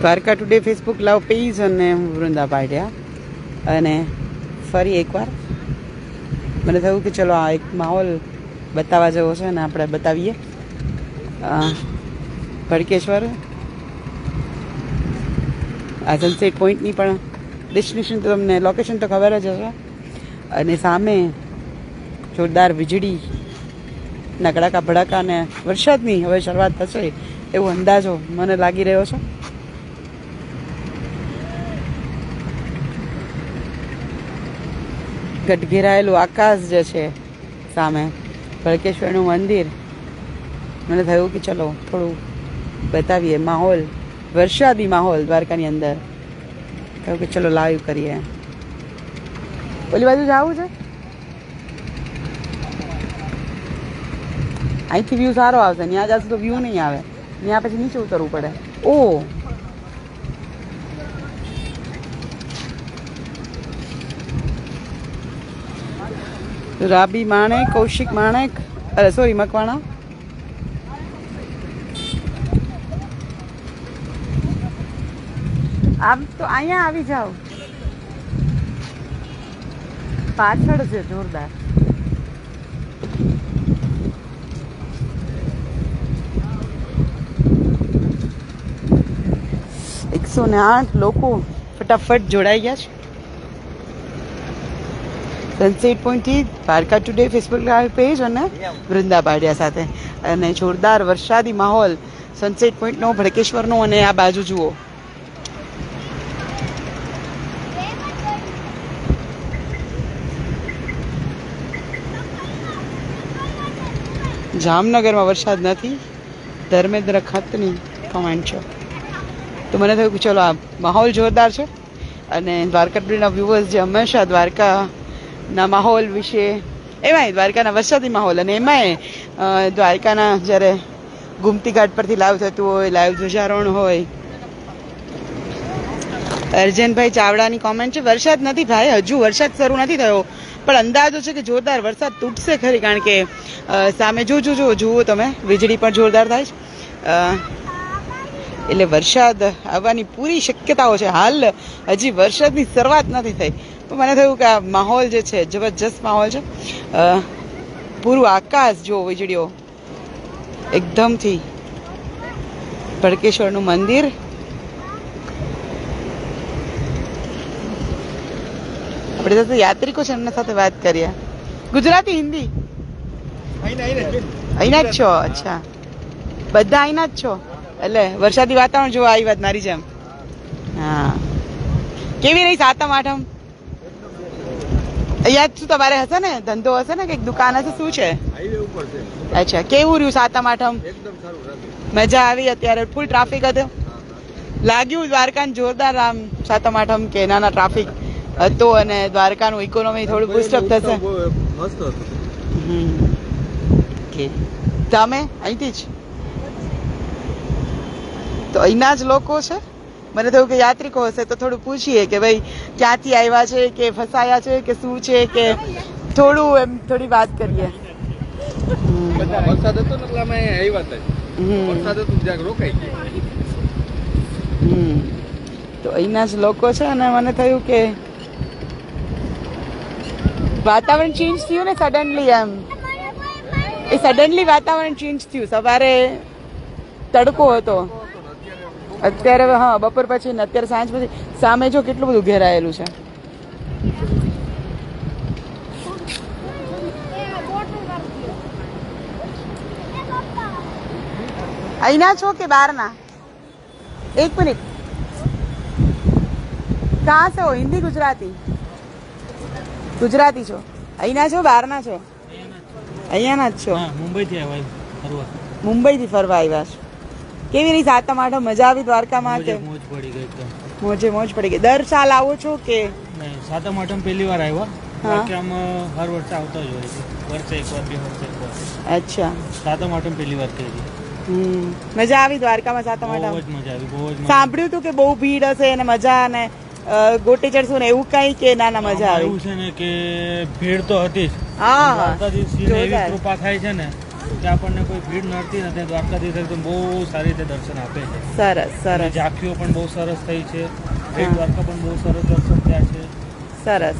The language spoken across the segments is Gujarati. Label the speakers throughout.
Speaker 1: Dwarka today Facebook live page અને હું વૃંદા પાડ્યા અને ફરી એકવાર મને થયું કે ચલો આ એક માહોલ બતાવવા જેવો છે અને આપણે બતાવીએ. ભડકેશ્વર, આ સનસેટ પોઈન્ટની પણ ડેસ્ટિનેશન તો તમને લોકેશન તો ખબર જ હશે. અને સામે જોરદાર વીજળી, ના કડાકા ભડાકા અને વરસાદની હવે શરૂઆત થશે એવો અંદાજો મને લાગી રહ્યો છે. ગટઘેરાયેલું આકાશ જે છે સામે, ભળકેશ્વરનું મંદિર. મને થયું કે ચલો થોડું બતાવીએ માહોલ, વરસાદી માહોલ દ્વારકાની અંદર. થયું કે ચલો લાઈવ કરીએ. ઓલી બાજુ જવું છે? અહીંથી વ્યૂ સારો આવશે ત્યાં જશું તો વ્યૂ નહીં આવે, ત્યાં પછી નીચે ઉતરવું પડે. ઓ રાબી માણેક, કૌશિક માણેક, અરે સોરી મકવાણા. આમ તો અહીંયા આવી જાઓ. પાછળ છે, જોરદાર. એકસો ને આઠ લોકો ફટાફટ જોડાઈ ગયા છે. સનસેટ પોઈન્ટથી Dwarka today Facebook live page અને વૃંદા પાડિયા સાથે. અને જોરદાર વરસાદી માહોલ સનસેટ પોઈન્ટનો ભડકેશ્વરનો અને આ બાજુ જુઓ. જામનગરમાં વરસાદ નથી. ધર્મેન્દ્ર ખતની કમેન્ટ છે. તો મને થયું કે ચલો આ માહોલ જોરદાર છે. અને દ્વારકા ટુડેના વ્યુઅર્સ જે હંમેશા દ્વારકાના માહોલ વિશે એમાંય, દ્વારકાના વરસાદી માહોલ અને એમાંય દ્વારકાના જ્યારે ગુમતી ઘાટ પરથી લાઈવ થતું હોય, લાઈવ ધ્વજારોહણ હોય. અર્જનભાઈ ચાવડાની કોમેન્ટ છે, વરસાદ નથી ભાઈ હજુ વરસાદ શરૂ નથી થયો, પણ અંદાજો છે કે જોરદાર વરસાદ તૂટશે ખરી, કારણ કે સામે જો જો જો, જુઓ તમે, વીજળી પણ જોરદાર થાય છે. એટલે વરસાદ આવવાની પૂરી શક્યતાઓ છે. હાલ હજી વરસાદની શરૂઆત નથી થઈ. પણ મને થયું કે આ માહોલ જે છે જબરજસ્ત માહોલ છે. પૂરું આકાશ જો વીજળીઓ. એકદમથી ભડકેશ્વરનું મંદિર. આપણે તો યાત્રિકો છે એમના સાથે વાત કરીએ. ગુજરાતી હિન્દી? અહીંના જ છો? અચ્છા. બધા અહીંના જ છો? એટલે વરસાદી વાતાવરણ જોવા આવી વાત મારી જેમ. હા. કેવી રહી સાતમ આઠમ? અહીંયા શું તમારે હશે ને? ધંધો હશે ને કંઈક દુકાન હશે? શું છે? અચ્છા કેવું રહ્યું સાતમ આઠમ મજા આવી અત્યારે? ફૂલ ટ્રાફિક હતો? લાગ્યું દ્વારકાનું જોરદાર આમ સાતમ આઠમ કે નાના ટ્રાફિક હતો અને દ્વારકાનું ઇકોનોમી થોડું બુસ્ટઅપ થશે? તમે? અહીંથી જ? તો અહીંના જ લોકો છે? મને થયું કે યાત્રિકો હશે તો થોડું પૂછીએ કે ભાઈ ક્યાંથી આવ્યા છે કે ફસાયા છે કે શું છે કે થોડું એમ થોડી વાત કરીએ.
Speaker 2: વરસાદ હતો ને અમે આવ્યા હતા. વરસાદ હતો જ્યાં રોકાઈ ગયા.
Speaker 1: તો અહીંના જ લોકો છે અને મને થયું કે વાતાવરણ ચેન્જ થયું ને સડનલી એમ. એ સડનલી વાતાવરણ ચેન્જ થયું. સવારે તડકો હતો. અત્યારે હા બપોર પછી ને અત્યારે સાંજ પછી સામે જો કેટલું બધું ઘેરાયેલું છે. અહીંના છો કે બહારના? એક મિનિટ. કાં છો? હિન્દી ગુજરાતી? ગુજરાતી છો. અહીંના છો બહારના છો? અહીંયાના જ છો?
Speaker 3: મુંબઈથી આવ્યા
Speaker 1: મુંબઈથી ફરવા આવ્યા છો. કેવી રહી સાતમ આઠમ મજા આવી દ્વારકામાં કે
Speaker 3: મોજ પડી ગઈ એકદમ.
Speaker 1: મોજે મોજ પડી ગઈ. દર સાલ આવો છો કે?
Speaker 3: નહીં સાતમ આઠમ પહેલી વાર આવ્યા. હર વર્ષે આવતો જ હોય છે. વર્ષે એક વાર બે વર્ષે એક વાર.
Speaker 1: અચ્છા.
Speaker 3: સાતમ આઠમ પહેલી વાર કરી.
Speaker 1: મજા આવી દ્વારકામાં સાતમ
Speaker 3: બહુ જ મજા આવી બહુ જ
Speaker 1: સાંભળ્યું તું કે બહુ ભીડ હશે અને મજા અને ગોટી ચડશું ને એવું કઈ કે ના ના મજા આવી?
Speaker 3: એવું છે ને કે ભીડ તો હતી જ.
Speaker 1: હા. હા
Speaker 3: કૃપા થાય છે ને કે આપણને કોઈ ભીડ નડતી નથી દ્વારકાધીશ એકદમ બહુ સારી રીતે દર્શન આપે છે.
Speaker 1: સરસ સરસ.
Speaker 3: ઝાંખીઓ પણ બહુ સરસ થઈ છે. દ્વારકા પણ બહુ સરસ દર્શન થયા છે.
Speaker 1: સરસ.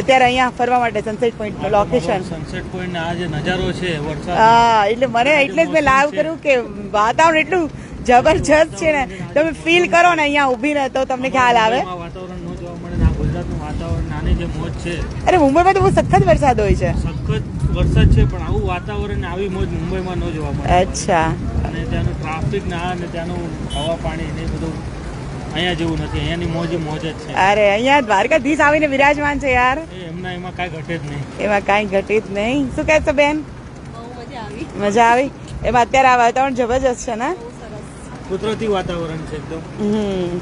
Speaker 1: અત્યારે અહીંયા ફરવા માટે sunset point location
Speaker 3: sunset point આ જે નજારો છે વરસાદ
Speaker 1: હા એટલે મને એટલે જ મેં લાઈવ કર્યું કે વાતાવરણ એટલું જબરજસ્ત છે ને. તમે ફીલ કરો ને અહીંયા ઊભી ને તો તમને ખ્યાલ આવે.
Speaker 3: વાતાવરણ નો જોવા મળે ગુજરાતનું વાતાવરણ નાની જે મોજ છે.
Speaker 1: અરે મુંબઈમાં તો બહુ સખત વરસાદ હોય છે.
Speaker 3: વરસાદ છે પણ આવું વાતાવરણ આવી મોજ મુંબઈમાં ન જોવા મળે.
Speaker 1: અચ્છા.
Speaker 3: અને ત્યાંનું ટ્રાફિક ના અને ત્યાંનું હવા પાણી ને એ બધું અહીંયા જેવું નથી. અહીંયાની મોજ મોજ જ છે.
Speaker 1: અરે અહીંયા દ્વારકાધીશ આવીને વિરાજમાન છે યાર.
Speaker 3: એ એમના એમાં કાંઈ ઘટે જ નહીં.
Speaker 1: એમાં કાંઈ ઘટે જ નહીં. શું કહે છે બેન? મજા આવી. એમાં અત્યારે આ વાતાવરણ જબરજસ્ત છે ને?
Speaker 3: કુદરતી વાતાવરણ છે એકદમ.
Speaker 1: હમ.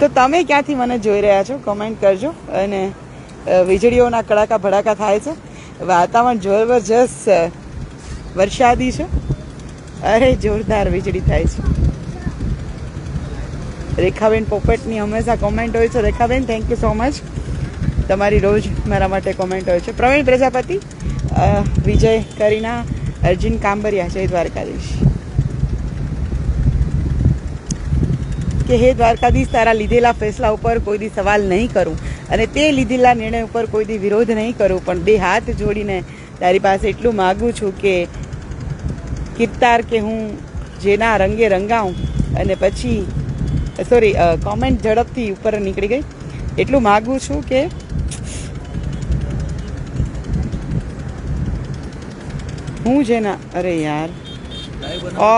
Speaker 1: તો તમે ક્યાંથી મને જોઈ રહ્યા છો? કમેન્ટ કરજો અને વીજળીઓના કડાકા ભડાકા થાય છે. વાતાવરણ જબરજસ્ત વરસાદી છે. અરે, જોરદાર વીજળી થાય છે. રેખાબેન પોપટની હંમેશા કોમેન્ટ હોય છે. Rekhaben thank you so much તમારી રોજ મારા માટે કોમેન્ટ હોય છે. પ્રવીણ પ્રજાપતિ વિજય કરીના, અર્જુન કાંબરિયા, જય દ્વારકાધીશ. કે હે દ્વારકાધીશ, તારા લીધેલા ફેસલા ઉપર કોઈ દી સવાલ નહીં કરું. અને તે લીધેલા નિર્ણય ઉપર કોઈ દી વિરોધ નહીં કરું પણ બે હાથ જોડીને તારી પાસે એટલું માગું છું કે કિરતાર કે હું જેના રંગે રંગાઉં અને પછી સોરી કોમેન્ટ ઝડપથી ઉપર નીકળી ગઈ. એટલું માગું છું કે હું જેના અરે યાર. ઓ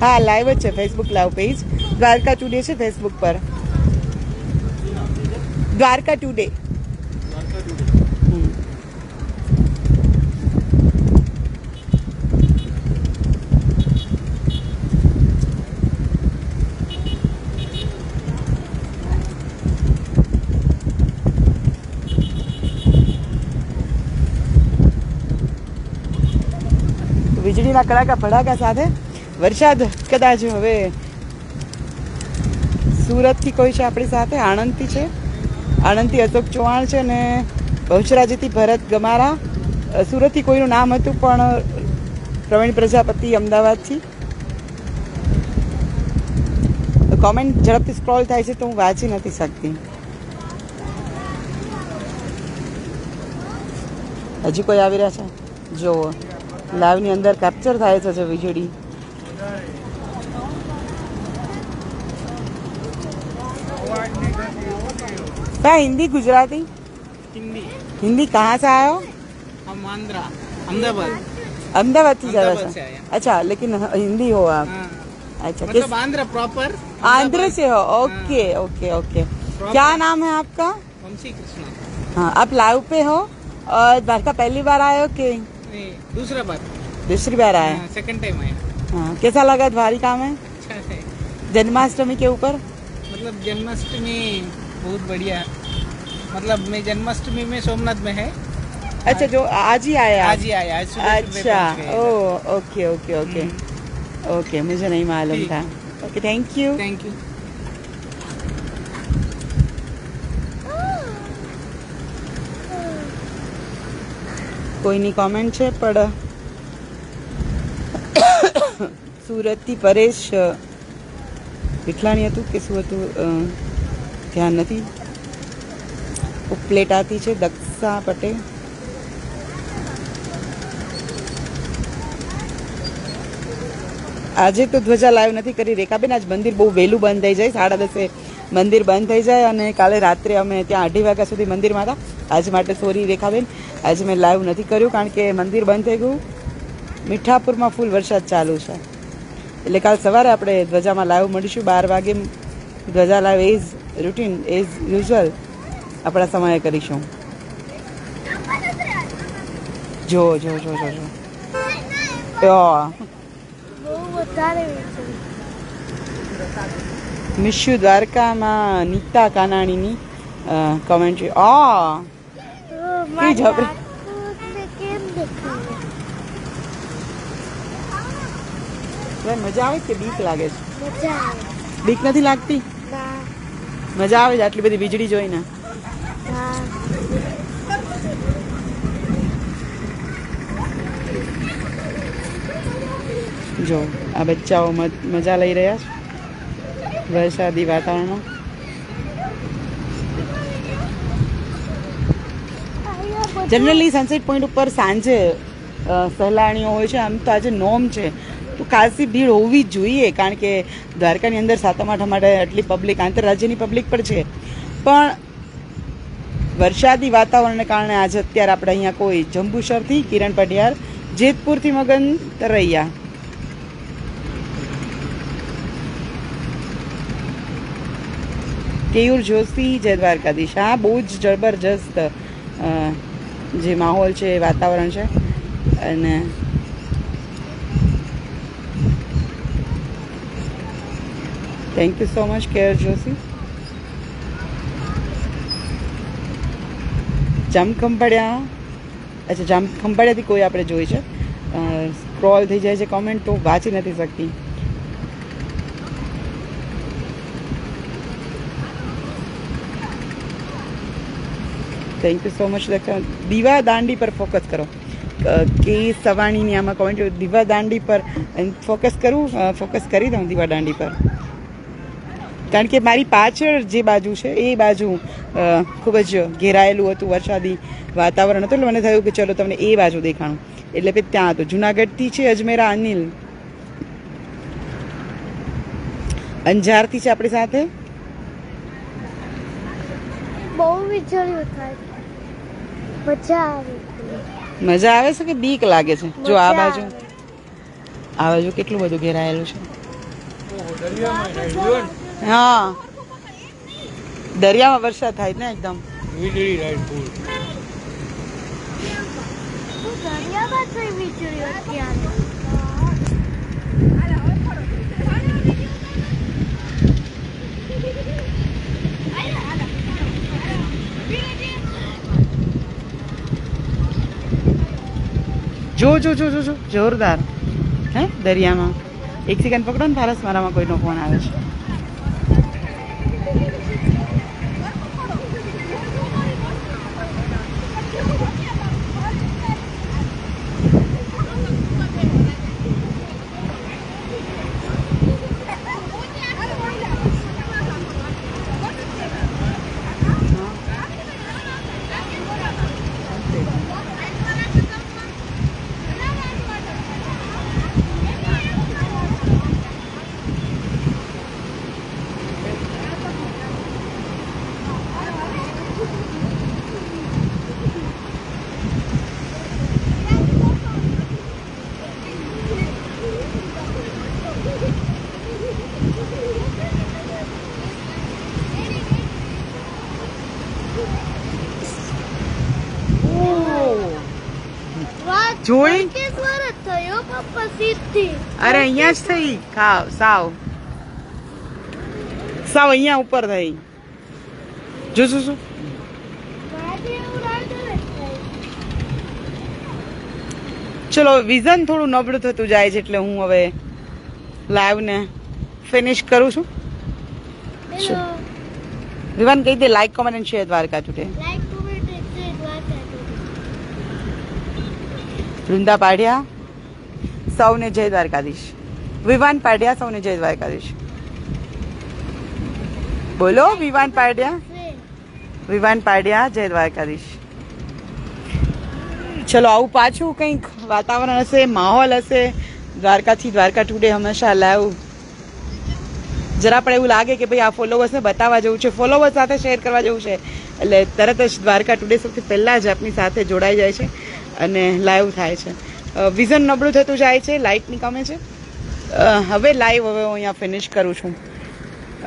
Speaker 1: હા. લાઈવ જ છે Facebook live page Dwarka today છે ફેસબુક પર. દ્વારકા ટુડે. વીજળીના કડાકા ભડાકા સાથે વરસાદ કદાચ હવે સુરતથી કોઈ છે આપણી સાથે આણંદથી છે આણંદથી અશોક ચૌહાણ છે ને બહુચરાજીથી ભરત ગમારા. સુરતથી કોઈનું નામ હતું, પણ પ્રવીણ પ્રજાપતિ અમદાવાદથી. કોમેન્ટ ઝડપથી સ્ક્રોલ થાય છે તો હું વાંચી નથી શકતી. હજી કોઈ આવી રહ્યા છે? જુઓ લાઈવની અંદર કેપ્ચર થાય છે વીજળી. क्या हिंदी गुजराती?
Speaker 4: हिंदी।
Speaker 1: हिंदी कहाँ से आए हो?
Speaker 4: हम आंध्रा अहमदाबाद।
Speaker 1: अहमदाबाद से ज़्यादा
Speaker 4: आए हैं।
Speaker 1: अच्छा लेकिन हिंदी हो आप।
Speaker 4: हाँ,
Speaker 1: अच्छा
Speaker 4: मतलब आंध्र प्रॉपर
Speaker 1: आंध्र से हो। Okay okay okay. क्या नाम है आपका?
Speaker 4: वंशी कृष्णा।
Speaker 1: हाँ आप लाइव पे हो और द्वारका पहली बार आए हो कि
Speaker 4: दूसरा बार।
Speaker 1: दूसरी बार आए।
Speaker 4: सेकंड टाइम आया
Speaker 1: हाँ कैसा लगा? द्वारिका में
Speaker 4: अच्छा है।
Speaker 1: जन्माष्टमी के ऊपर?
Speaker 4: मतलब जन्माष्टमी बहुत बढ़िया है मतलब मैं जन्माष्टमी में सोमनाथ में है
Speaker 1: अच्छा जो आज ही आए आप?
Speaker 4: आज ही आया आज सुबह सुबह
Speaker 1: अच्छा
Speaker 4: पहुंच गए
Speaker 1: oh okay okay okay okay मुझे नहीं मालूम
Speaker 4: ठीक।
Speaker 1: था okay thank you
Speaker 4: thank you
Speaker 1: કોઈની કોમેન્ટ છે પણ સુરતથી પરેશ અ, વિઠલાણી હતું કે શું હતું અ, ધ્યાન નથી. ઉપલેટાથી છે દક્ષા પટેલ. આજે તો ધ્વજા લાઈવ નથી કરી રેખાબેન આજ મંદિર બહુ વહેલું બંધ થઈ જાય. સાડા દસે મંદિર બંધ થઈ જાય અને કાલે રાત્રે અમે ત્યાં અઢી વાગ્યા સુધી મંદિરમાં હતા. આજ માટે સોરી રેખાબેન, આજે મેં લાઈવ નથી કર્યું કારણ કે મંદિર બંધ થઈ ગયું. મીઠાપુરમાં ફૂલ વરસાદ ચાલુ છે. એટલે કાલ સવારે આપણે ધ્વજામાં લાઈવ મળીશું. બાર વાગે ધ્વજા live as routine as usual આપણા સમયે કરીશું. જો જો જો જો જો. યો. મિશ્યુ દ્વારકામાં નીતા કાનાણીની કમેન્ટ્રી આ! કેવી જબરી. મજા આવે કે બીક લાગે છે? બીક નથી લાગતી? મજા આવે છે આટલી બધી વીજળી જોઈને. જો, આ બચ્ચાઓ મજા લઈ રહ્યા છે. વરસાદી
Speaker 5: વાતાવરણ
Speaker 1: જનરલી સનસેટ પોઈન્ટ ઉપર સાંજે સહેલાણીઓ હોય છે, આમ તો આજે નોમ છે. તો ખાસી ભીડ હોવી જોઈએ, કારણ કે દ્વારકાની અંદર સાતમ આઠમ માટે આટલી પબ્લિક આંતરરાજ્યની પબ્લિક પણ છે. પણ વરસાદી વાતાવરણને કારણે આજે અત્યારે આપણે અહીંયા કોઈ જંબુસરથી કિરણ પટિયાર, જેતપુરથી મગન તરૈયા. કેયુર જોશી, જય દ્વારકાધીશ. હા, બહુ જ જબરજસ્ત જે માહોલ છે, વાતાવરણ છે. અને થેન્ક યુ સો મચ કેર જોશી જામખંભાળિયા અચ્છા જામખંભાળિયાથી કોઈ આપણે જોઈ છે સ્ક્રોલ થઈ જાય છે કોમેન્ટ તો વાંચી નથી શકતી થેન્ક યુ સો મચ દીવા દાંડી પર ફોકસ કરો કે સવાણીની આમાં કોમેન્ટ દીવા દાંડી પર ફોકસ કરું ફોકસ કરી દઉં દીવા દાંડી પર કારણ કે મારી પાછળ જે બાજુ છે એ બાજુ ખૂબ જ ઘેરાયેલું હતું વરસાદી વાતાવરણ હતું. એટલે મને થયું કે ચલો તમને એ બાજુ દેખાણું. એટલે પછી ત્યાં હતું જુનાગઢથી છે અજમેરા અનિલ. અંજારથી છે આપણી સાથે?
Speaker 5: બહુ વિચાર્યું થાય. મજા આવે. છે.
Speaker 1: મજા આવે છે કે બીક લાગે છે? જો આ બાજુ આ બાજુ કેટલું બધું ઘેરાયેલું છે? હા. દરિયામાં વરસાદ થાય ને એકદમ.
Speaker 3: વીજળી રાઈટ ફૂલ.
Speaker 1: જો જો જો જો જોરદાર. હે દરિયામાં. એક સેકન્ડ પકડો ને ફારસ મારામાં કોઈનો ફોન આવે છે. જોઈ? અરે અહીંયા જ થઈ. ખાવ સાવ. સાવ અહીંયા ઉપર થઈ. જો શું શું ચલો વિઝન થોડું નબળું થતું જાય છે એટલે હું હવે લાઈવને ફિનિશ કરું છું. વિવાન કહી દે like comment and share Dwarka today
Speaker 5: like comment અને શેર દ્વારકા
Speaker 1: વૃંદા પાડ્યા સૌને જય દ્વારકાધીશ. વિવાન પાડ્યા સૌને જય દ્વારકાધીશ. બોલો, વિવાન પાડ્યા વિવાન પાડ્યા જય દ્વારકાધીશ. ચલો, આવું પાછું કંઈક વાતાવરણ હશે, માહોલ હશે, દ્વારકાથી દ્વારકા ટુડે હંમેશા લાઈવ જરા પણ એવું લાગે કે ભાઈ આ ફોલોવર્સને બતાવવા જેવું છે ફોલોવર્સ સાથે શેર કરવા જેવું છે. એટલે તરત જ દ્વારકા ટુડે સૌથી પહેલાં જ આપની સાથે જોડાઈ જાય છે. અને લાઈવ થાય છે. વિઝન નબળું થતું જાય છે લાઇટની કમે છે. હવે લાઈવ હવે હું અહીંયા ફિનિશ કરું છું.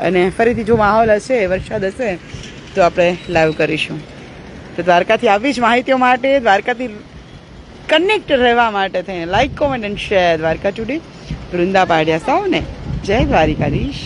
Speaker 1: અને ફરીથી જો માહોલ હશે, વરસાદ હશે, તો આપણે લાઈવ કરીશું. તો દ્વારકાથી આવી જ માહિતીઓ માટે, દ્વારકાથી કનેક્ટ રહેવા માટે થઈને like comment and share Dwarka ચૂડી Vrunda Padiya સૌને. જય દ્વારિકાધીશ.